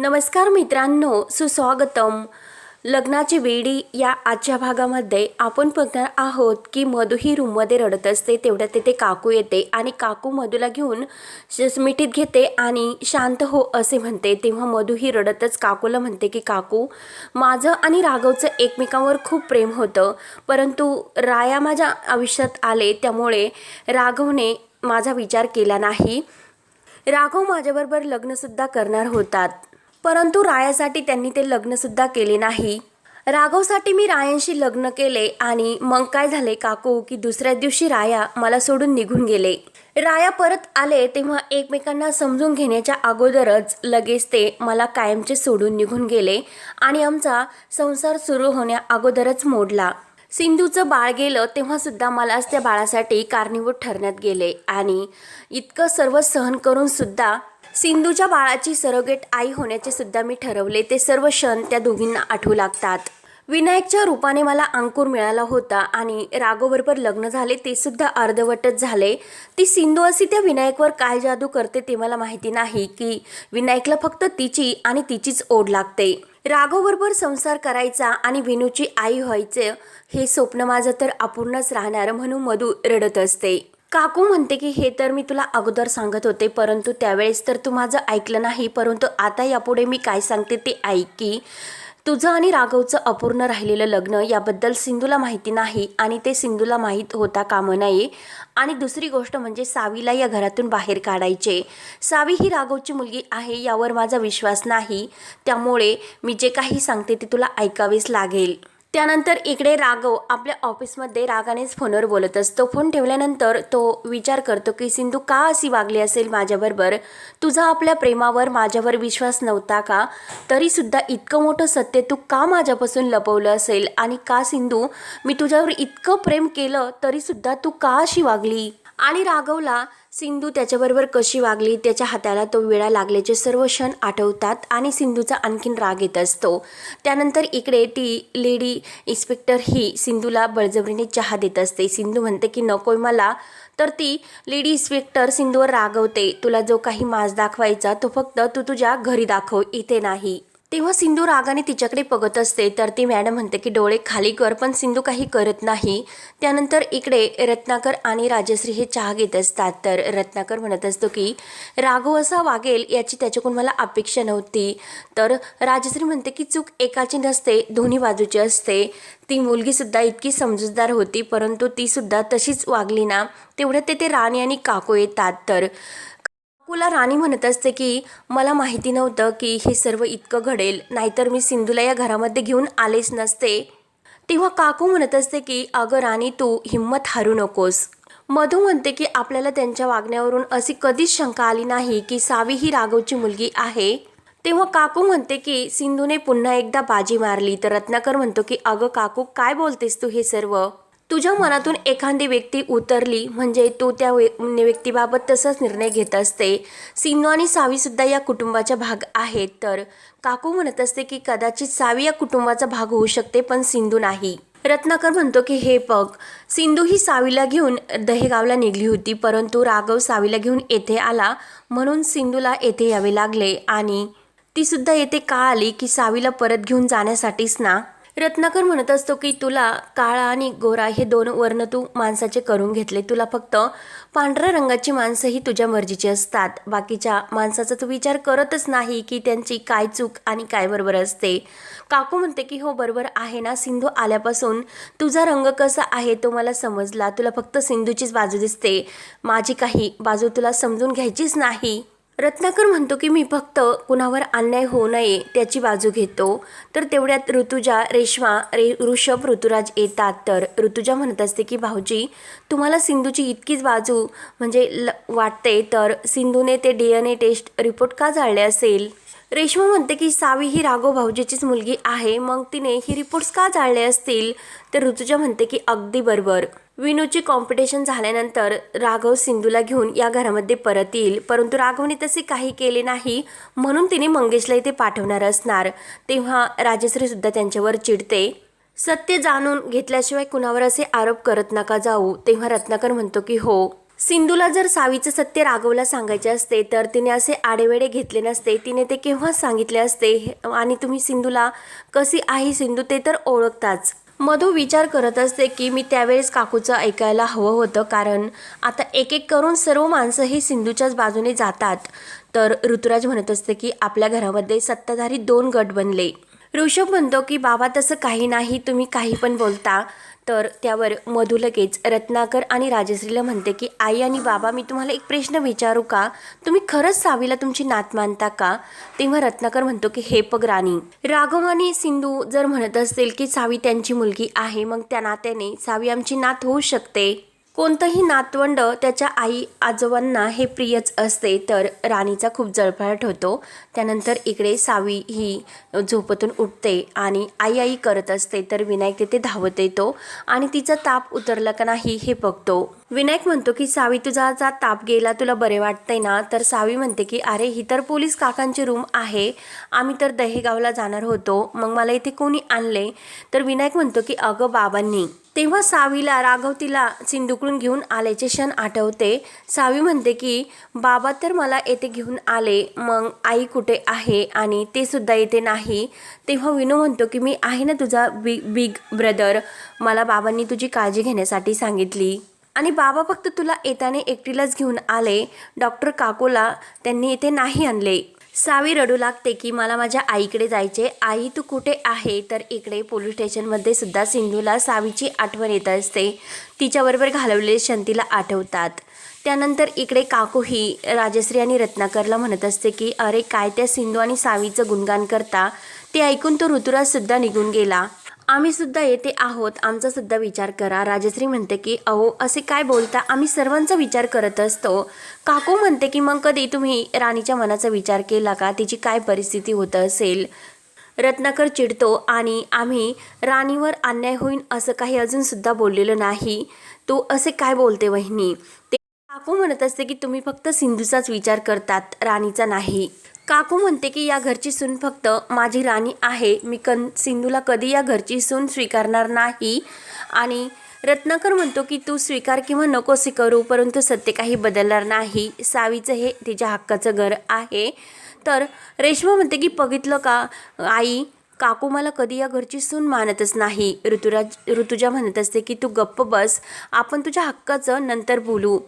नमस्कार मित्रांनो सुस्वागतम. लग्नाची वेडी या आजच्या भागामध्ये आपण बघणार आहोत की मधू ही रूममध्ये रडत असते तेवढ्यात तिथे काकू येते आणि काकू मधूला घेऊन श- मिठीत घेते आणि शांत हो असे म्हणते. तेव्हा मधू ही रडतच काकूला म्हणते की काकू माझं आणि राघवचं एकमेकांवर खूप प्रेम होतं परंतु राया माझ्या आयुष्यात आले त्यामुळे राघवने माझा विचार केला नाही. राघव माझ्याबरोबर लग्नसुद्धा करणार होतात. परंतु रायासाठी त्यांनी ते लग्नसुद्धा केले नाही. राघवसाठी मी रायांशी लग्न केले आणि मग काय झाले काकू की दुसऱ्या दिवशी राया मला सोडून निघून गेले. राया परत आले तेव्हा एकमेकांना समजून घेण्याच्या अगोदरच लगेच ते मला कायमचे सोडून निघून गेले आणि आमचा संसार सुरू होण्या अगोदरच मोडला. सिंधूचं बाळ गेलं तेव्हा सुद्धा मलाच त्या बाळासाठी कारणीभूत ठरण्यात गेले. आणि इतकं सर्व सहन करून सुद्धा सिंधूच्या बाळाची सरोगेट आई होण्याचे सुद्धा मी ठरवले. ते सर्व क्षण त्या दोघींना आठवू लागतात. विनायकच्या रूपाने मला अंकुर मिळाला होता आणि राघोबरोबर लग्न झाले ते सुद्धा अर्धवटच झाले. ती सिंधू अशी त्या विनायकवर काय जादू करते ते मला माहिती नाही की विनायकला फक्त तिची आणि तिचीच ओढ लागते. राघवबरोबर संसार करायचा आणि विनूची आई व्हायचे हे स्वप्न माझं तर अपूर्णच राहणार म्हणून मधू रडत असते. काकू म्हणते की हे तर मी तुला अगोदर सांगत होते परंतु त्यावेळेस तर तू माझं ऐकलं नाही परंतु आता यापुढे मी काय सांगते ते ऐक की तुझं आणि राघवचं अपूर्ण राहिलेलं लग्न याबद्दल सिंधूला माहिती नाही आणि ते सिंधूला माहीत होता कामं नये आणि दुसरी गोष्ट म्हणजे सावीला या घरातून बाहेर काढायचे. सावी ही राघवची मुलगी आहे यावर माझा विश्वास नाही. त्यामुळे मी जे काही सांगते ते तुला ऐकावेच लागेल. त्यानंतर इकडे राघव आपल्या ऑफिसमध्ये रागानेच फोनवर बोलत असतो. फोन ठेवल्यानंतर तो विचार करतो की सिंधू का अशी वागली असेल माझ्याबरोबर? तुझा आपल्या प्रेमावर माझ्यावर विश्वास नव्हता का? तरीसुद्धा इतकं मोठं सत्य तू का माझ्यापासून लपवलं असेल? आणि का सिंधू मी तुझ्यावर इतकं प्रेम केलं तरीसुद्धा तू का अशी वागली? आणि राघवला सिंधू त्याच्याबरोबर कशी वागली त्याच्या हाताला तो वेळा लागल्याचे सर्व क्षण आठवतात आणि सिंधूचा आणखीन राग येत असतो. त्यानंतर इकडे ती लेडी इन्स्पेक्टर ही सिंधूला बळजबरीने चहा देत असते. सिंधू म्हणते की नकोय मला. तर ती लेडी इन्स्पेक्टर सिंधूवर रागवते तुला जो काही माज दाखवायचा तो फक्त तू तुझ्या घरी दाखव इथे नाही. तेव्हा सिंधू रागाने तिच्याकडे बघत असते तर ती मॅडम म्हणते की डोळे खाली कर पण सिंधू काही करत नाही. त्यानंतर इकडे रत्नाकर आणि राजश्री हे चहा घेत असतात तर रत्नाकर म्हणत असतो की राघव असा वागेल याची त्याच्याकडून मला अपेक्षा नव्हती. तर राजश्री म्हणते की चूक एकाची नसते दोन्ही बाजूची असते. ती मुलगीसुद्धा इतकी समजूतदार होती परंतु तीसुद्धा तशीच वागली ना तेवढ्यात ते राणी आणि काकू येतात. तर कुला राणी म्हणत असते की मला माहिती नव्हतं की हे सर्व इतकं घडेल नाहीतर मी सिंधूला या घरामध्ये घेऊन आलेच नसते. तेव्हा काकू म्हणत असते की अगं राणी तू हिंमत हारू नकोस. मधू म्हणते की आपल्याला त्यांच्या वागण्यावरून अशी कधीच शंका आली नाही की सावी ही राघवची मुलगी आहे. तेव्हा काकू म्हणते की सिंधूने पुन्हा एकदा बाजी मारली. तर रत्नाकर म्हणतो की अगं काकू काय बोलतेस तू हे सर्व? तुझ्या मनातून एखादी व्यक्ती उतरली म्हणजे तू त्या म्हणजे व्यक्तीबाबत तसाच निर्णय घेत असते. सिंधू आणि सावीसुद्धा या कुटुंबाचा भाग आहेत. तर काकू म्हणत असते की कदाचित सावी या कुटुंबाचा भाग होऊ शकते पण सिंधू नाही. रत्नाकर म्हणतो की हे बघ सिंधू ही सावीला घेऊन दहेगावला निघली होती परंतु राघव सावीला घेऊन येथे आला म्हणून सिंधूला येथे यावे लागले आणि तीसुद्धा येथे का आली की सावीला परत घेऊन जाण्यासाठीच ना? रत्नाकर म्हणत असतो की तुला काळा आणि गोरा हे दोन वर्ण तू माणसाचे करून घेतले. तुला फक्त पांढऱ्या रंगाची माणसं ही तुझ्या मर्जीची असतात. बाकीच्या माणसाचा तू विचार करतच नाही की त्यांची काय चूक आणि काय बरोबर असते. काकू म्हणते की हो बरोबर आहे ना. सिंधू आल्यापासून तुझा रंग कसा आहे तो मला समजला. तुला फक्त सिंधूचीच बाजू दिसते. माझी काही बाजू तुला समजून घ्यायचीच नाही. रत्नाकर म्हणतो की मी फक्त कुणावर अन्याय होऊ नये त्याची बाजू घेतो. तर तेवढ्यात ऋतुजा रेश्मा रे ऋषभ ऋतुराज येतात. तर ऋतुजा म्हणत असते की भाऊजी तुम्हाला सिंधूची इतकीच बाजू म्हणजे ल वाटते तर सिंधूने ते D N A test report का जाळले असेल? रेश्मा म्हणते की सावी ही राघव भाऊजीचीच मुलगी आहे. मग तिने ही रिपोर्ट्स का जाळले असतील? तर ऋतुजा म्हणते की अगदी बरोबर. विनूची कॉम्पिटिशन झाल्यानंतर राघव सिंधूला घेऊन या घरामध्ये परत येईल. परंतु राघवने तसे काही केले नाही म्हणून तिने मंगेशला इथे पाठवणार असणार. तेव्हा राजेश्रीसुद्धा त्यांच्यावर चिडते. सत्य जाणून घेतल्याशिवाय कुणावर असे आरोप करत नका जाऊ. तेव्हा रत्नाकर म्हणतो की हो. सिंधूला जर सावीचं सत्य राघवला सांगायचे असते तर तिने असे आडेवेडे घेतले नसते. तिने ते केव्हाच सांगितले असते? आणि तुम्ही सिंधूला कशी आहे सिंधू ते तर ओळखताच. मधू विचार करत असते की मी त्यावेळेस काकूचं ऐकायला हवं होतं कारण आता एक एक करून सर्व माणसं ही सिंधूच्याच बाजूने जातात. तर ऋतुराज म्हणत असते की आपल्या घरामध्ये सत्ताधारी दोन गट बनले. ऋषभ म्हणतो की बाबा तसं काही नाही तुम्ही काही पण बोलता. तर त्यावर मधू लगेच रत्नाकर आणि राजश्रीला म्हणते की आई आणि बाबा मी तुम्हाला एक प्रश्न विचारू का? तुम्ही खरंच सावीला तुमची नात मानता का? तेव्हा रत्नाकर म्हणतो की हे पग राणी. राघव आणि सिंधू जर म्हणत असतील की सावी त्यांची मुलगी आहे मग त्या नात्याने सावी आमची नात होऊ शकते. कोणतंही नातवंड त्याच्या आई आजोबांना हे प्रियच असते तर राणीचा खूप जळफळाट होतो. त्यानंतर इकडे सावी ही झोपतून उठते आणि आई आई करत असते तर विनायक तिथे धावत येतो आणि तिचा ताप उतरला का नाही हे बघतो. विनायक म्हणतो की सावी तुझा जा ताप गेला तुला बरे वाटतंय ना? तर सावी म्हणते की अरे ही तर पोलीस काकांची रूम आहे. आम्ही तर दहेगावला जाणार होतो. मग मला इथे कोणी आणले? तर विनायक म्हणतो की अगं बाबांनी तेव्हा सावीला राघव तिला घेऊन आल्याचे क्षण आठवते. सावी म्हणते की बाबा तर मला येथे घेऊन आले मग आई कुठे आहे आणि ते सुद्धा येते नाही. तेव्हा विनू म्हणतो की मी आहे ना तुझा बिग बिग ब्रदर. मला बाबांनी तुझी काळजी घेण्यासाठी सांगितली. आणि बाबा फक्त तुला येताने एकटीलाच घेऊन आले. डॉक्टर काकोला त्यांनी येथे नाही आणले. सावी रडू लागते की मला माझ्या आईकडे जायचे आई तू कुठे आहे? तर इकडे पोलीस स्टेशनमध्ये सुद्धा सिंधूला सावीची आठवण येत असते. तिच्याबरोबर घालवलेले क्षण तिला आठवतात. त्यानंतर इकडे काकू ही राजश्री आणि रत्नाकरला म्हणत असते की अरे काय त्या सिंधू आणि सावीचं गुणगान करता? ते ऐकून तो ऋतुराजसुद्धा निघून गेला. आम्ही सुद्धा येथे आहोत. आमचा सुद्धा विचार करा. राजश्री म्हणते की अहो असे काय बोलता? आम्ही सर्वांचा विचार करत असतो. काकू म्हणते की मग कधी तुम्ही राणीच्या मनाचा विचार केला का? तिची काय परिस्थिती होत असेल? रत्नाकर चिडतो आणि आम्ही राणीवर अन्याय होईन असं काही अजूनसुद्धा बोललेलं नाही. तू असे काय बोलते वहिनी? ते काकू म्हणत असते की तुम्ही फक्त सिंधूचाच विचार करतात. राणीचा नाही. काकू म्हणते की या घरची सून फक्त माझी राणी आहे. मी कन सिंधूला कधी या घरची सून स्वीकारणार नाही. आणि रत्नाकर म्हणतो की तू स्वीकार किंवा नको करू परंतु सत्य काही बदलणार नाही. सावीचं हे तिच्या हक्काचं घर आहे. तर रेश्मा म्हणते की बघितलं का आई काकू मला कधी या घरची सून मानतच नाही. ऋतुराज ऋतुजा म्हणत असते की तू गप्प बस. आपण तुझ्या हक्काचं नंतर बोलू.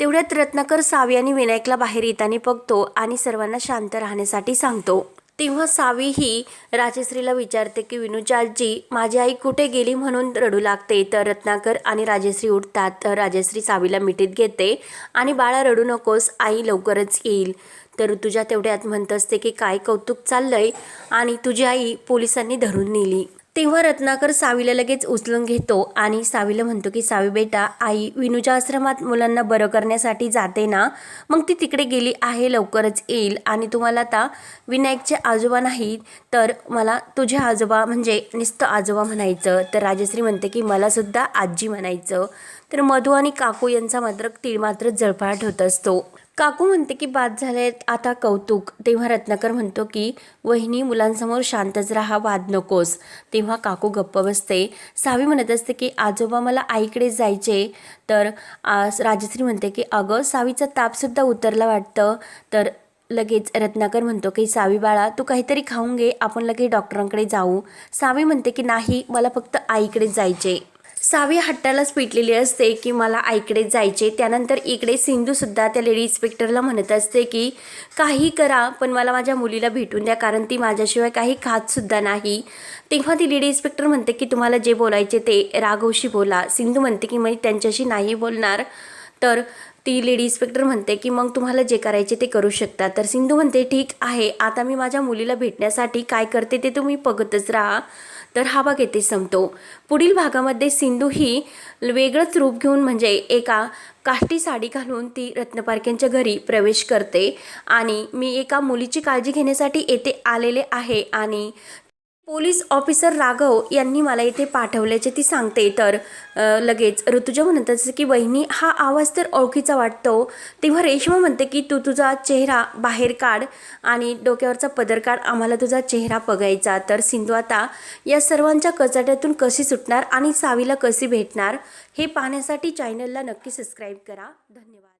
तेवढ्यात रत्नाकर सावी आणि विनायकला बाहेर येताना बघतो आणि सर्वांना शांत राहण्यासाठी सांगतो. तेव्हा सावी ही राजश्रीला विचारते की विनूच्या माझी आई कुठे गेली म्हणून रडू लागते तर रत्नाकर आणि राजश्री उठतात. तर राजश्री सावीला मिठीत घेते आणि बाळा रडू नकोस आई लवकरच येईल तर तुझ्या तेवढ्यात म्हणत असते की काय कौतुक चाललंय आणि तुझी आई पोलिसांनी धरून नेली. तेव्हा रत्नाकर सावीला लगेच उचलून घेतो आणि सावीला म्हणतो की सावी बेटा आई विनूच्या आश्रमात मुलांना बरं करण्यासाठी जाते ना? मग ती तिकडे गेली आहे लवकरच येईल. आणि तुम्हाला आता विनायकचे आजोबा नाहीत तर मला तुझे आजोबा म्हणजे नुसतं आजोबा म्हणायचं. तर राजश्री म्हणते की मला सुद्धा आजी म्हणायचं. तर मधू आणि काकू यांचा मात्र तीळ मात्र जळफळाट होत असतो. काकू म्हणते की बाद झाले आता कौतुक. तेव्हा रत्नाकर म्हणतो की वहिनी मुलांसमोर शांतच राहा वाद नकोस. तेव्हा काकू गप्प बसते. सावी म्हणत असते की आजोबा मला आईकडे जायचे. तर राजश्री म्हणते की अगं सावीचा तापसुद्धा उतरला वाटतं. तर लगेच रत्नाकर म्हणतो की सावी बाळा तू काहीतरी खाऊन घे. आपण लगेच डॉक्टरांकडे जाऊ. सावी म्हणते की नाही मला फक्त आईकडे जायचे. सावी हट्टालाच पिटलेली असते की मला आईकडे जायचे. त्यानंतर इकडे सिंधूसुद्धा त्या लेडी इन्स्पेक्टरला म्हणत असते की काही करा पण मला माझ्या मुलीला भेटून द्या कारण ती माझ्याशिवाय काही खातसुद्धा नाही. तेव्हा ती लेडी इन्स्पेक्टर म्हणते की तुम्हाला जे बोलायचे ते राघवशी बोला. सिंधू म्हणते की मी त्यांच्याशी नाही बोलणार. तर ती लेडी इन्स्पेक्टर म्हणते की मग तुम्हाला जे करायचे ते करू शकता. तर सिंधू म्हणते ठीक आहे आता मी माझ्या मुलीला भेटण्यासाठी काय करते ते तुम्ही बघतच राहा. तर हा भाग येथे संपतो. पुढील भागामध्ये सिंधू ही वेगळंच रूप घेऊन म्हणजे एका काष्टी साडी घालून ती रत्नपारख्यांच्या घरी प्रवेश करते. आणि मी एका मुलीची काळजी घेण्यासाठी येथे आलेले आहे आणि पोलीस ऑफिसर राघव यांनी मला इथे पाठवल्याचे ती सांगते. तर लगेच ऋतुजा म्हणत असते की वहिनी हा आवाज तर ओळखीचा वाटतो. तेव्हा रेश्मा म्हणते की तू तुझा चेहरा बाहेर काढ आणि डोक्यावरचा पदर काढ. आम्हाला तुझा चेहरा बघायचा. तर सिंधू आता या सर्वांच्या कचाट्यातून कशी सुटणार आणि सावीला कशी भेटणार हे पाहण्यासाठी चॅनलला नक्की सबस्क्राईब करा. धन्यवाद.